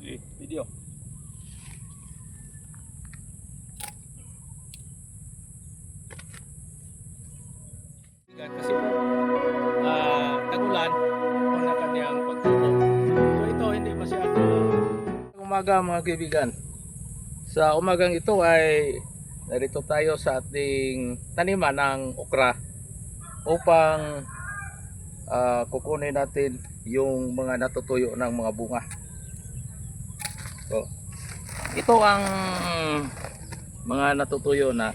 Eh, video. Kasi po, ah, tagulan, kung na kanyang. So ito, hindi masyado. Umaga mga kaibigan. Sa umagang ito ay narito tayo sa ating taniman ng okra upang ah, kukunin natin yung mga natutuyo ng mga bunga. So, ito ang mga natutuyo na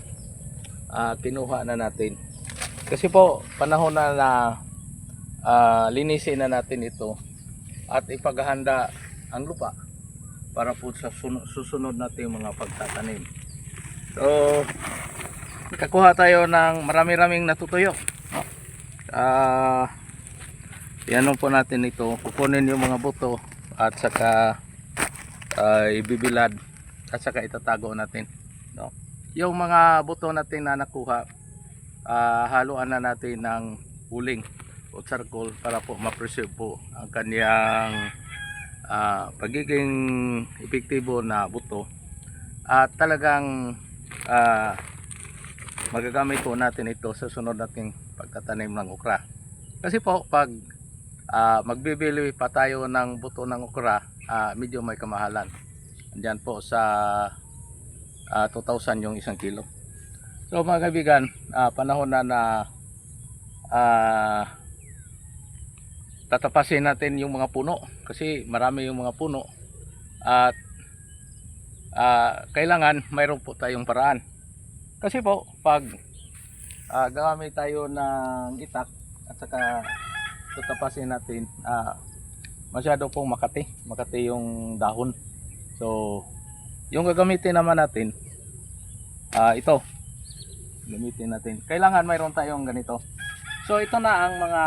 ah, kinuha na natin. Kasi po, panahon na na ah, linisin na natin ito at ipaghahanda ang lupa para po sa sun- susunod natin mga pagtatanim. So, kakuha tayo ng marami-raming natutuyo. No? Ah, yan po natin ito. Kukunin yung mga buto at saka ah, ibibilad at saka itatago natin. No? Yung mga buto natin na nakuha, ah, haluan na natin ng uling o charcoal para po ma-preserve po ang kanyang ah, pagiging epektibo na buto at talagang ah, magagamit po natin ito sa sunod nating pagtatanim ng okra kasi po pag ah, magbibili pa tayo ng buto ng okra. Ah, medyo may kamahalan. Andyan po sa ah, 2,000 yung isang kilo. So mga kaibigan ah, panahon na na ah, tatapasin natin yung mga puno kasi marami yung mga puno at ah, kailangan mayroon po tayong paraan. Kasi po pag ah, gagamit tayo ng itak at saka tatapasin natin. Ah, masyado pong makati. Makati yung dahon. So yung gagamitin naman natin ah, ito. Gamitin natin. Kailangan mayroon tayong ganito. So ito na ang mga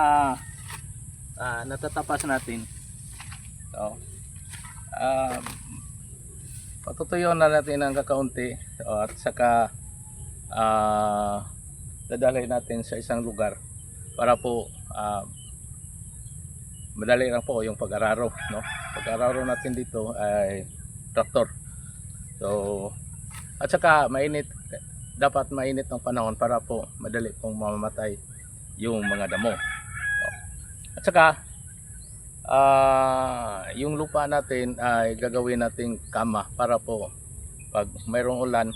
ah, natatapas natin. So ah, patutuyo na natin ng kakaunti. So, at saka ah, dadalhin natin sa isang lugar para po ah, madali lang po yung pag-araro no? Pag-araro natin dito ay traktor. So at saka mainit dapat mainit ang panahon para po madali pong mamamatay yung mga damo. So, at saka ah, yung lupa natin ay gagawin nating kama para po pag mayroong ulan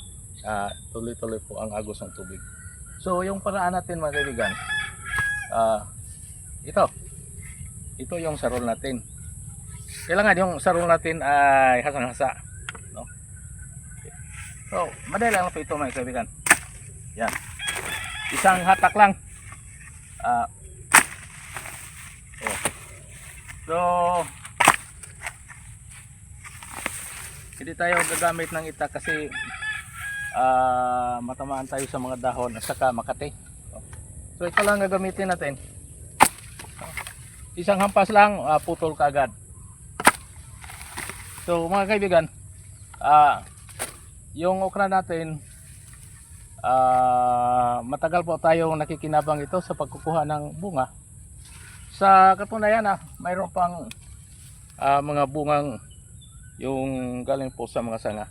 ah, tuloy-tuloy po ang agos ng tubig. So yung paraan natin mga kaibigan ah, ito ito yung sarol natin. Kailangan yung sarol natin ay hasang-hasa no? so madali lang po ito mga kaibigan. Yan. Isang hatak lang. Ah. Oh. so hindi tayo gagamit ng itak kasi ah, matamaan tayo sa mga dahon at saka makati. So ito lang gagamitin natin isang hampas lang ah, putol kaagad. So mga kaibigan ah yung okra natin ah, matagal po tayong nakikinabang ito sa pagkukuha ng bunga. Sa katunayan ah, mayroon pang ah, mga bungang yung galing po sa mga sanga.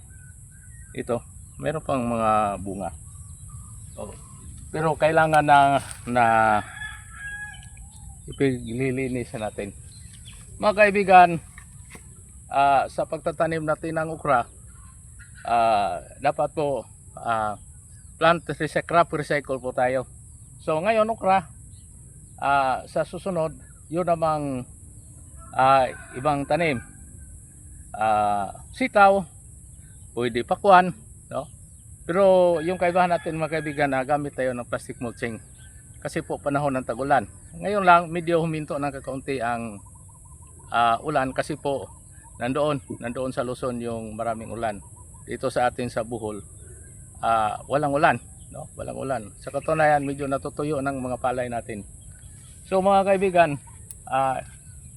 Ito mayroon pang mga bunga. Oh, pero kailangan na na ipiglilinisan natin. Mga kaibigan, ah, sa pagtatanim natin ng okra, ah, dapat po ah, plant recycle, crop recycle po tayo. So ngayon okra, ah, sa susunod, yun namang ah, ibang tanim. Ah, sitaw, pwede pakwan, no? Pero yung kaibahan natin mga kaibigan, na gamit tayo ng plastic mulching kasi po panahon ng tagulan. Ngayon lang medyo huminto ng kakaunti ang ah, ulan kasi po nandoon, nandoon sa Luzon yung maraming ulan. Dito sa atin sa Bohol, ah, walang ulan, no? Walang ulan. Sa katunayan medyo natutuyo ng mga palay natin. So mga kaibigan, ah,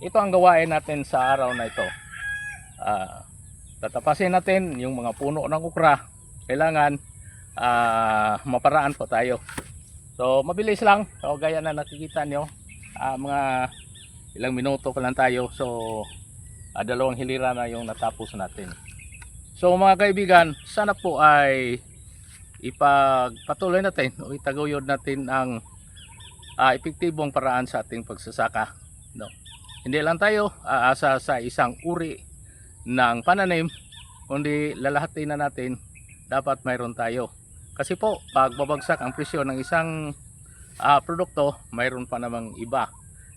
ito ang gawain natin sa araw na ito. Ah, tatapasin natin yung mga puno ng ukra. Kailangan ah, maparaan po tayo. So mabilis lang. So gaya na nakikita nyo, ah, mga ilang minuto pa lang tayo. So Ah, dalawang hilira na yung natapos natin. So mga kaibigan, sana po ay ipagpatuloy natin o itaguyod natin ang ah, epektibong paraan sa ating pagsasaka. No? Hindi lang tayo aasa sa isang uri ng pananim, kundi lalahatin na natin dapat mayroon tayo. Kasi po, pag babagsak ang presyo ng isang ah, produkto, mayroon pa namang iba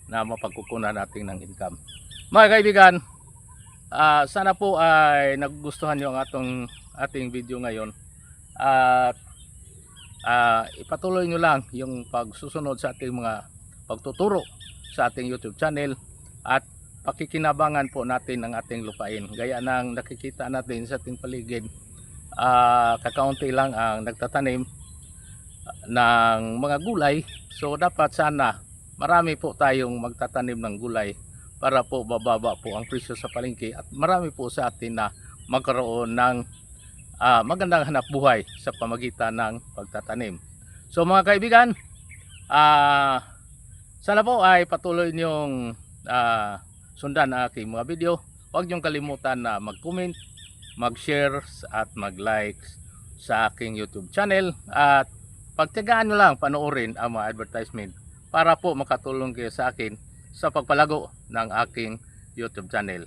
na mapagkukunan natin ng income. Mga kaibigan, ah, sana po ay nagugustuhan nyo ang atong, ating video ngayon at ah, ipatuloy nyo lang yung pagsusunod sa ating mga pagtuturo sa ating YouTube channel at pakikinabangan po natin ang ating lupain. Gaya ng nakikita natin sa ating paligid, ah, kakaunti lang ang nagtatanim ng mga gulay. So dapat sana marami po tayong magtatanim ng gulay para po bababa po ang presyo sa palengke at marami po sa atin na magkaroon ng ah, magandang hanap buhay sa pamagitan ng pagtatanim. So mga kaibigan, ah sana po ay patuloy niyong ah, sundan aking mga video. Huwag niyong kalimutan na mag-comment, mag-share at mag-like sa aking YouTube channel at pagtiyagaan nyo lang panoorin ang mga advertisement para po makatulong kayo sa akin sa pagpalago ng aking YouTube channel.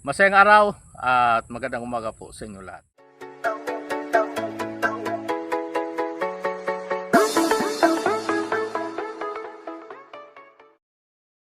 Masayang araw at magandang umaga po sa inyo lahat.